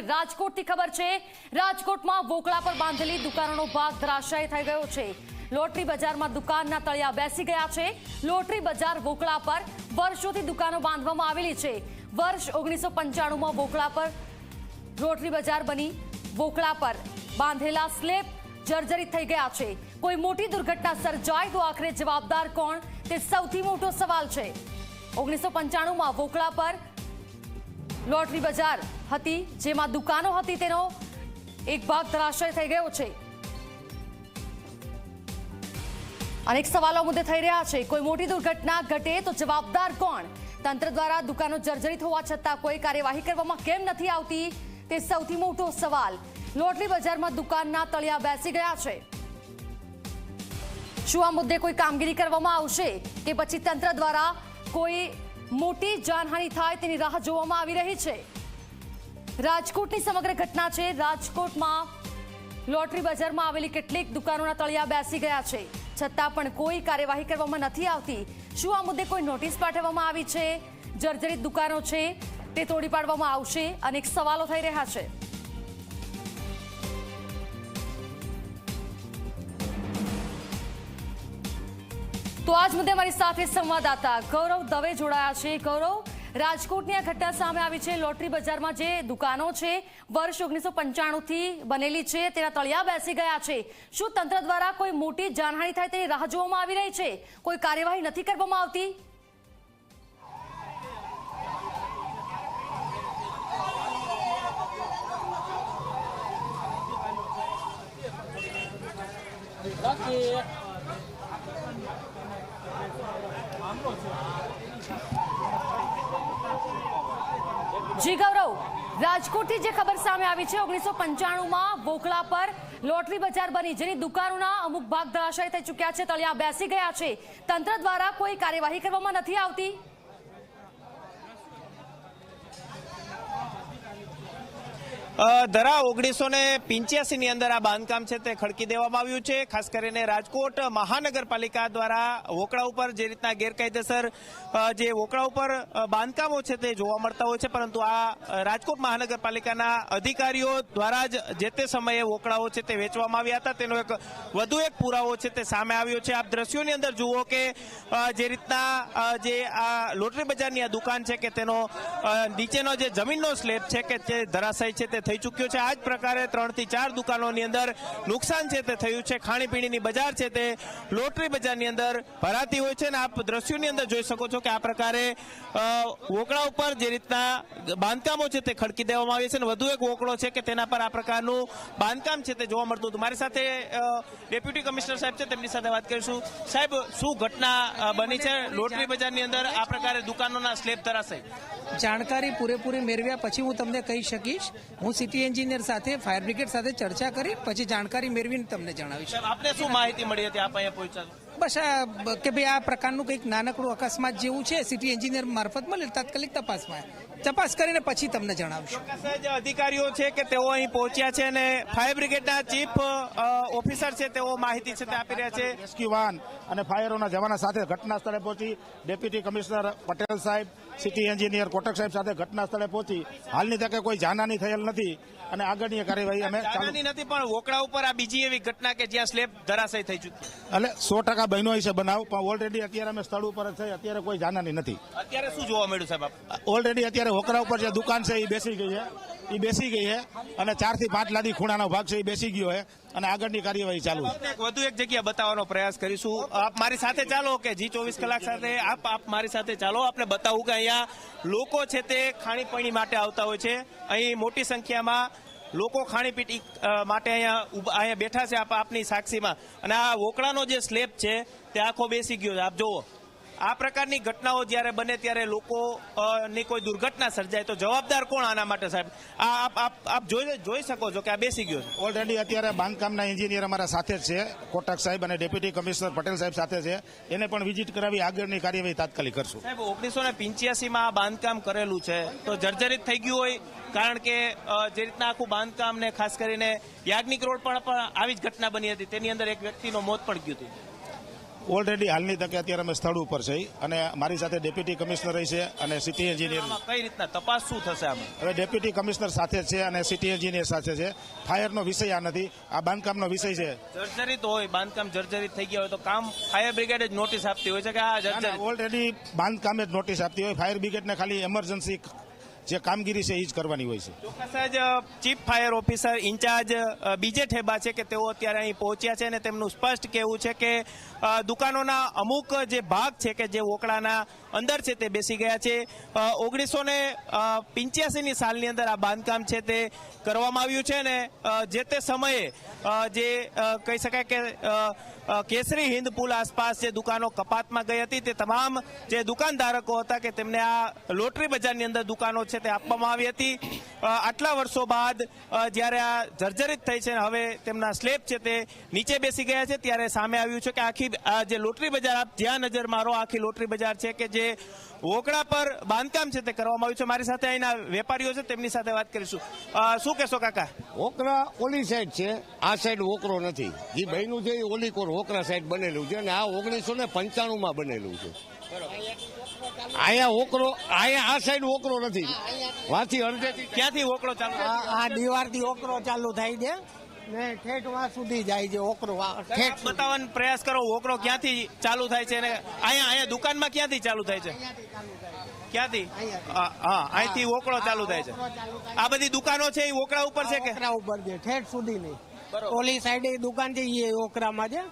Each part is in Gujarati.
રાજકોટથી ખબર છે, રાજકોટમાં વોકળા પર બાંધેલી દુકાનોનો ભાગ ધરાશાયી થઈ ગયો છે. લોટરી બજારમાં દુકાનના તળિયા બેસી ગયા છે. લોટરી બજાર વોકળા પર વર્ષોથી દુકાનો બાંધવામાં આવેલી છે. વર્ષ ઓગણીસો પંચાણુંમાં વોકળા પર રોટરી બજાર બની. વોકળા પર બાંધેલા સ્લેબ જર્જરિત થઈ ગયા છે. કોઈ મોટી દુર્ઘટના સર્જાય તો આખરે જવાબદાર કોણ? તે સૌથી મોટો સવાલ છે. ઓગણીસો પંચાણુંમાં વોકળા પર લોટરી બજાર હતી, જેમાં દુકાનો હતી તેનો એક ભાગ ધરાશય થઈ ગયો છે. અનેક સવાલો મુદ્દે થઈ રહ્યા છે. કોઈ મોટી દુર્ઘટના ઘટે તો જવાબદાર કોણ? તંત્ર દ્વારા દુકાનો જર્જરિત હોવા છતાં કોઈ કાર્યવાહી કરવામાં કેમ નથી આવતી? તે સૌથી મોટો સવાલ. લોટલી બજારમાં દુકાનના તળિયા બેસી ગયા છે. શું આ મુદ્દે કોઈ કામગીરી કરવામાં આવશે? કે પછી તંત્ર દ્વારા કોઈ મોટી જાનહાનિ થાય તેની રાહ જોવામાં આવી રહી છે? રાજકોટની સમગ્ર ઘટના છે. રાજકોટમાં લોટરી બજારમાં આવેલી કેટલીક દુકાનોના તળિયા બેસી ગયા છે. છતાં પણ કોઈ કાર્યવાહી કરવામાં નથી આવતી. શું આ મુદ્દે કોઈ નોટિસ પાઠવવામાં આવી છે? જર્જરિત દુકાનો છે, તે તોડી પાડવામાં આવશે. અનેક સવાલો થઈ રહ્યા છે. તો આજ મુદ્દે મારી સાથે સંવાદદાતા ગૌરવ દવે જોડાયા છે. ગૌરવ રાજકોટની આ ઘટના સામે આવી છે લોટરી બજારમાં જે દુકાનો છે, વર્ષ ઓગણીસો પંચાણુંથી બનેલી છે, તેના તળિયા બેસી ગયા છે. શું તંત્ર દ્વારા કોઈ મોટી જાનહાની થાય તેની રાહ જોવામાં આવી રહી છે? કોઈ કાર્યવાહી નથી કરવામાં આવતી? જી, ગૌરવ. રાજકોટથી જે ખબર સામે આવી છે, ઓગણીસો પંચાણુંમાં બોકળા પર લોટરી બજાર બની, જેની દુકાનોના અમુક ભાગ ધરાશય થઈ ચૂક્યા છે, તળિયા બેસી ગયા છે. તંત્ર દ્વારા કોઈ કાર્યવાહી કરવામાં નથી આવતી. ધરા ઓગણીસો ને પિંચ્યાસી ની અંદર આ બાંધકામ છે તે ખડકી દેવામાં આવ્યું છે. ખાસ કરીને રાજકોટ મહાનગરપાલિકા દ્વારા વોકળા ઉપર જે રીતના ગેરકાયદેસર જે વોકળા ઉપર બાંધકામો છે તે જોવા મળતા હોય છે. પરંતુ આ રાજકોટ મહાનગરપાલિકાના અધિકારીઓ દ્વારા જ જે તે સમયે વોકળાઓ છે તે વેચવામાં આવ્યા હતા. તેનો એક વધુ એક પુરાવો છે તે સામે આવ્યો છે. આપ દ્રશ્યોની અંદર જુઓ કે જે રીતના જે આ લોટરી બજારની આ દુકાન છે કે તેનો નીચેનો જે જમીનનો સ્લેબ છે કે જે ધરાશય છે તે થઈ ચૂક્યો છે. આ જ પ્રકારે ત્રણથી ચાર દુકાનોની અંદર નુકસાન છે તે થયું છે. ખાણીપીણીની બજાર છે તે લોટરી બજારની અંદર ભરાતી હોય છે અને આપ દ્રશ્યોની અંદર જોઈ શકો છો કે આ પ્રકારે વોકળા ઉપર જે રીતના બાંધકામો છે તે ખડકી દેવામાં આવે છે અને વધુ એક વોકળો છે કે તેના પર આ પ્રકારનું બાંધકામ છે તે જોવા મળતું હતું. મારી સાથે ડેપ્યુટી કમિશનર સાહેબ છે, તેમની સાથે વાત કરીશું. સાહેબ, શું ઘટના બની છે? લોટરી બજારની અંદર આ પ્રકારે દુકાનોના સ્લેબ ધરાશે જાણકારી પૂરેપૂરી મેળવ્યા પછી હું તમને કહી શકીશ. હું સિટી એન્જિનિયર સાથે ફાયર બ્રિગેડ સાથે ચર્ચા કરી, પછી જાણકારી મેળવીને તમને જણાવીશ આપને શું માહિતી મળી હતી આપ અહીંયા પહોંચ્યા? બસ આ બ- કે ભાઈ આ પ્રકારનું કંઈક નાનકડું અકસ્માત જેવું છે સિટી એન્જિનિયર મારફત મળે તાત્કાલિક તપાસમાં તપાસ કરીને પછી તમને જણાવશું. જે અધિકારીઓ છે કે તેઓ અહીં પહોંચ્યા છે અને ફાયર બ્રિગેડના ચીફ ઓફિસર છે તેઓ માહિતી છે તે આપી રહ્યા છે. રેસ્ક્યુ વાન અને ફાયરોના જવાના સાથે ઘટના સ્થળે પહોંચી ડેપ્યુટી કમિશનર પટેલ સાહેબ સિટી એન્જિનિયર કોટક સાહેબ સાથે ઘટના સ્થળે પહોંચી. હાલની તકે કોઈ જાનહાની થયેલ નથી અને આગળની કાર્યવાહી અમે જાનહાની નથી પણ વોકડા ઉપર આ બીજી એવી ઘટના કે જ્યાં સ્લેબ ધરાશય થઈ ચૂકી. એટલે સો ટકા બહેનો છે બનાવ પણ ઓલરેડી અત્યારે અમે સ્થળ ઉપર છે અત્યારે કોઈ જાનહાની નથી. અત્યારે શું જોવા મળ્યું સાહેબ ઓલરેડી અત્યારે હોકરા ઉપર જે દુકાન છે એ બેસી ગઈ છે. એ બેસી ગઈ છે અને ચારથી પાંચ લાદી ખૂણાનો ભાગ છે એ બેસી ગયો છે અને આગળની કાર્યવાહી ચાલુ છે. વધુ એક જગ્યા બતાવવાનો પ્રયાસ કરીશું. આપ મારી સાથે ચાલો કે જી ચોવીસ કલાક સાથે આપ આપ મારી સાથે ચાલો. આપણે બતાવું કે અહીંયા લોકો છે તે ખાણીપીણી માટે આવતા હોય છે. અહીં મોટી સંખ્યામાં લોકો ખાણીપીટી માટે અહીંયા અહીંયા બેઠા છે આપ આપની સાક્ષીમાં. અને આ વોકળાનો જે સ્લેબ છે તે આખો બેસી ગયો છે. આપ જુઓ. આ પ્રકારની ઘટનાઓ જ્યારે બને ત્યારે લોકો ની કોઈ દુર્ઘટના સર્જાય તો જવાબદાર કોણ આના માટે સાહેબ? આ આપ આપ આપ જોઈ જોઈ શકો છો કે આ બેસી ગયો છે. ઓલરેડી અત્યારે બાંધકામના એન્જિનિયર અમારા સાથે જ છે કોટક સાહેબ અને ડેપ્યુટી કમિશનર પટેલ સાહેબ સાથે છે. એને પણ વિઝિટ કરાવી આગળની કાર્યવાહી તાત્કાલિક કરશું. સાહેબ ઓગણીસો ને પિંચ્યાસીમાં આ બાંધકામ કરેલું છે તો જર્જરિત થઈ ગયું હોય કારણ કે જે રીતના આખું બાંધકામ ને ખાસ કરીને યાજ્ઞિક રોડ પર પણ આવી જ ઘટના બની હતી તેની અંદર એક વ્યક્તિનો મોત પણ ગયું હતું. ઓલરેડી હાલની તકે અત્યારે અમે સ્થળ ઉપર છે. અને મારી સાથે ડેપ્યુટી કમિશનર છે અને સિટી એન્જિનિયર કઈ રીતના તપાસ શું થશે આમાં? હવે ડેપ્યુટી કમિશનર સાથે છે અને સિટી એન્જિનિયર સાથે છે. ફાયરનો વિષય આ નથી. આ બાંધકામનો વિષય છે. જર્જરિત હોય બાંધકામ જર્જરિત થઈ ગયા હોય તો કામ ફાયર બ્રિગેડ જ નોટિસ આપતી હોય છે કે આ ઓલરેડી બાંધકામે જ નોટિસ આપતી હોય. ફાયર બ્રિગેડને ખાલી એમરજન્સી જે કામગીરી છે એ જ કરવાની હોય છે. ચોક્કસ જ ચીફ ફાયર ઓફિસર ઇન્ચાર્જ બીજે ઠેબા છે કે તેઓ અત્યારે અહીં પહોંચ્યા છે અને તેમનું સ્પષ્ટ કહેવું છે કે દુકાનોના અમુક જે ભાગ છે કે જે વોકળાના અંદર છે તે બેસી ગયા છે. ઓગણીસો ને પિંચ્યાસીની સાલની અંદર આ બાંધકામ છે તે કરવામાં આવ્યું છે ને જે તે સમયે જે કહી શકાય કે કેસરી હિન્દ પુલ આસપાસ જે દુકાનો કપાતમાં ગઈ હતી તે તમામ જે દુકાનધારકો હતા કે તેમને આ લોટરી બજારની અંદર દુકાનો છે તે આપવામાં આવી હતી. આટલા વર્ષો બાદ જ્યારે આ જર્જરિત થઈ છે હવે તેમના સ્લેબ છે તે નીચે બેસી ગયા છે, ત્યારે સામે આવ્યું છે કે આખી જે લોટરી બજાર, આપ જ્યાં નજર મારો આખી લોટરી બજાર છે કે જે વોકડા પર બાંધકામ છે તે કરવામાં આવ્યું છે. મારી સાથે અહીંના વેપારીઓ છે તેમની સાથે વાત કરીશું. શું કહેશો કાકા? ઓકરા ઓલી સાઈડ છે. આ સાઈડ ઓકરો નથી. જે બહેનું છે એ ઓલી કોર ઓકરા સાઈડ બનેલું છે અને આ ઓગણીસો ને પંચાણું માં બનેલું છે. અહીંયા ઓકરો અહીંયા આ સાઈડ ઓકરો નથી. વાંથી અડધેથી ક્યાંથી વોકડો ચાલુ આ આ દીવારથી ઓકરો ચાલુ થાય છે. ને ઠેઠ વાં સુધી જાય છે ઓકરો ઠેઠ સુધી. બતાવવાનો પ્રયાસ કરો ઓકરો ક્યાંથી ચાલુ થાય છે અને અહીંયા અહીંયા દુકાનમાં ક્યાંથી ચાલુ થાય છે? ક્યાંથી? હા હા, અહીંથી ઓકળો ચાલુ થાય છે. આ બધી દુકાનો છે એ ઓકળા ઉપર છે કે? ઓકરા ઉપર છે ઠેઠ સુધી નહીં. ઓલી સાઈડે દુકાન છે એ ઓકરામાં છે.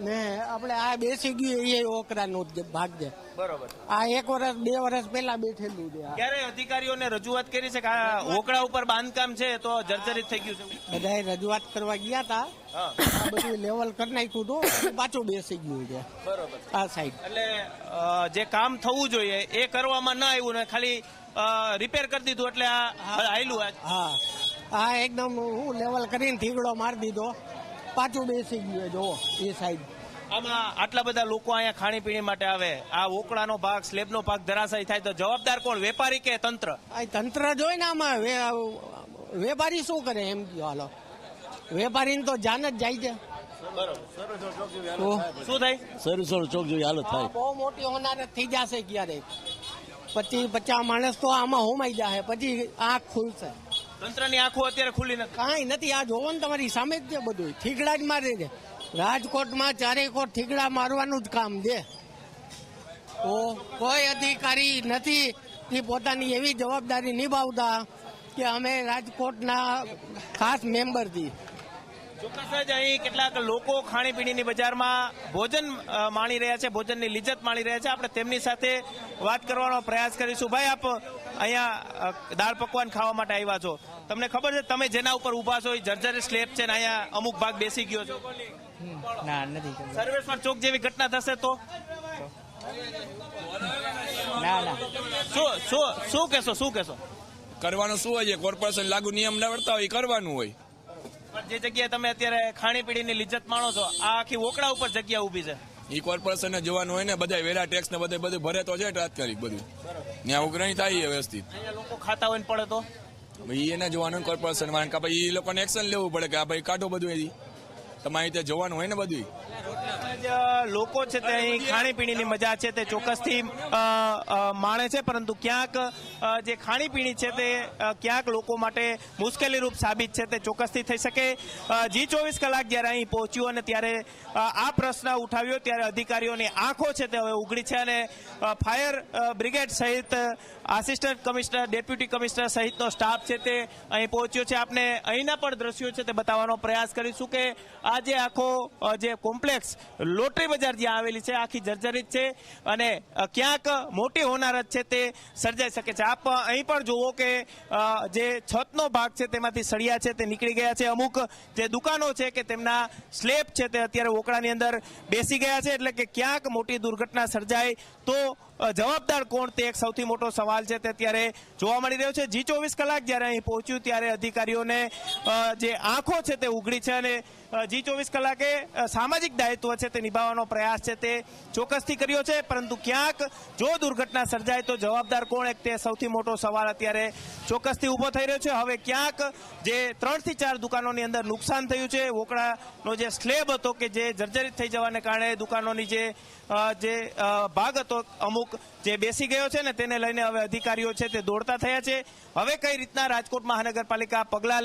ને આપણે આ બેસી ગયું એ ઓકરાનો જ ભાગ છે બરોબર. આ એક વર્ષ બે વર્ષ પહેલા બેઠેલું છે. ક્યારે અધિકારીઓને રજૂઆત કરી છે કે આ વોકળા ઉપર બાંધકામ છે તો જર્જરિત થઈ ગયું છે? બધાએ રજૂઆત કરવા ગયા હતા બધું લેવલ કરી નાખ્યું હતું પાછું બેસી ગયું છે. બરોબર. આ સાઈડ એટલે જે કામ થવું જોઈએ એ કરવામાં ના આવ્યું ને ખાલી રિપેર કરી દીધું એટલે આ આયલું હા. આ એકદમ હું લેવલ કરીને થીગડો મારી દીધો. પાછું બેસી ગયું જો એ સાઈડ આમાં આટલા બધા લોકો અહીંયા ખાણીપીણી માટે આવે. આ વોકળાનો ભાગ સ્લેબનો ભાગ ધરાશાયી થાય તો જવાબદાર કોણ? વેપારી કે તંત્ર? આ તંત્ર જોઈ ને આમાં વેપારી શું કરે એમ કયો હાલો. વેપારીને તો જાન જ જાય છે. તો શું થાય? સરુસર ચોક જેવી હાલત થાય. બહુ મોટી હોનારત થઈ જશે ક્યારેક. પછી પચાસ માણસ તો આમાં હોમાઈ જશે પછી આંખ ખુલશે. તંત્રની આંખો અત્યારે ખુલ્લી નથી. કાંઈ નથી, આ જોવો ને તમારી સામે જ છે બધું થીગડા જ મારે છે. રાજકોટમાં ચારેય કોટ થીગડા મારવાનું જ કામ છે. તો કોઈ અધિકારી નથી, એ પોતાની એવી જવાબદારી નિભાવતા કે અમે રાજકોટના ખાસ મેમ્બરથી ચોક્કસ જ અહીં કેટલાક લોકો ખાણીપીણીની બજારમાં ભોજન માણી રહ્યા છે ભોજનની લિજ્જત માણી રહ્યા છે. આપણે તેમની સાથે વાત કરવાનો પ્રયાસ કરીશું. ભાઈ આપ અહીંયા દાળ પકવાન ખાવા માટે આવ્યા છો. તમને ખબર છે તમે જેના ઉપર ઊભા છો એ જર્જરી સ્લેબ છે ને અહીંયા અમુક ભાગ બેસી ગયો છો. ના નથી સર્વેશ્વર ચોક જેવી ઘટના થશે તો? ના ના. શું શું શું કહેશો શું કહેશો? કરવાનું શું હોય? છે કોર્પોરેશન લાગુ નિયમ ના વર્તા હોય કરવાનું હોય. જે જગ્યાએ તમે અત્યારે ખાણીપીણીની લિજ્જત માણો છો આ આખી ઓકળા ઉપર જગ્યા ઊભી છે. એ કોર્પોરેશન ને જોવાનું હોય ને બધા વેરા ટેક્સ ને બધે બધું ભરે તો છે તાત્કાલિક બધું. ત્યાં ઉઘરાણી થાય છે વ્યવસ્થિત. લોકો ખાતા હોય ને પડે તો? ભાઈ એને જોવાનું કોર્પોરેશન વાળા કે ભાઈ એ લોકોને એક્શન લેવું પડે કે આ ભાઈ કાઢો બધું એથી. તમારે ત્યાં જોવાનું હોય ને બધું લોકો છે તે અહીં ખાણીપીણીની મજા છે તે ચોક્કસથી માણે છે પરંતુ ક્યાંક જે ખાણીપીણી છે તે ક્યાંક લોકો માટે મુશ્કેલીરૂપ સાબિત છે તે ચોક્કસથી થઈ શકે. જી ચોવીસ કલાક જ્યારે અહીં પહોંચ્યું અને ત્યારે આ પ્રશ્ન ઉઠાવ્યો ત્યારે અધિકારીઓની આંખો છે તે હવે ઉઘડી છે અને ફાયર બ્રિગેડ સહિત આસિસ્ટન્ટ કમિશનર, ડેપ્યુટી કમિશનર સહિતનો સ્ટાફ છે તે અહીં પહોંચ્યો છે. આપણે અહીંના પણ દ્રશ્યો છે તે બતાવવાનો પ્રયાસ કરીશું કે આ જે આખો જે કોમ્પ્લેક્સ લોટરી બજાર જ્યાં આવેલી છે, આખી જર્જરિત છે અને ક્યાંક મોટી હોનારત છે તે સર્જાઈ શકે છે. આપ અહીં પણ જુઓ કે જે છતનો ભાગ છે તેમાંથી સળિયા છે તે નીકળી ગયા છે. અમુક જે દુકાનો છે કે તેમના સ્લેબ છે તે અત્યારે વોકડાની અંદર બેસી ગયા છે. એટલે કે ક્યાંક મોટી દુર્ઘટના સર્જાય તો જવાબદાર કોણ તે એક સૌથી મોટો સવાલ છે તે અત્યારે જોવા મળી રહ્યો છે. જી ચોવીસ કલાક જ્યારે અહીં પહોંચ્યું ત્યારે અધિકારીઓને જે આંખો છે તે ઉઘડી છે અને જી ચોવીસ કલાકે સામાજિક દાયિત્વ છે તે નિભાવવાનો પ્રયાસ છે તે ચોક્કસથી કર્યો છે, પરંતુ ક્યાંક જો દુર્ઘટના સર્જાય તો જવાબદાર કોણ? એક તે સૌથી મોટો સવાલ અત્યારે ચોક્કસથી ઊભો થઈ રહ્યો છે. હવે ક્યાંક જે ત્રણથી ચાર દુકાનોની અંદર નુકસાન થયું છે વોકડાનો જે સ્લેબ હતો કે જે જર્જરિત થઈ જવાને કારણે દુકાનોની જે જે ભાગ હતો, અમુક જે બેસી ગયો છે ને તેને લઈને હવે અધિકારીઓ છે તે દોડતા થયા છે. હવે કઈ રીતના રાજકોટ મહાનગરપાલિકા પગલાં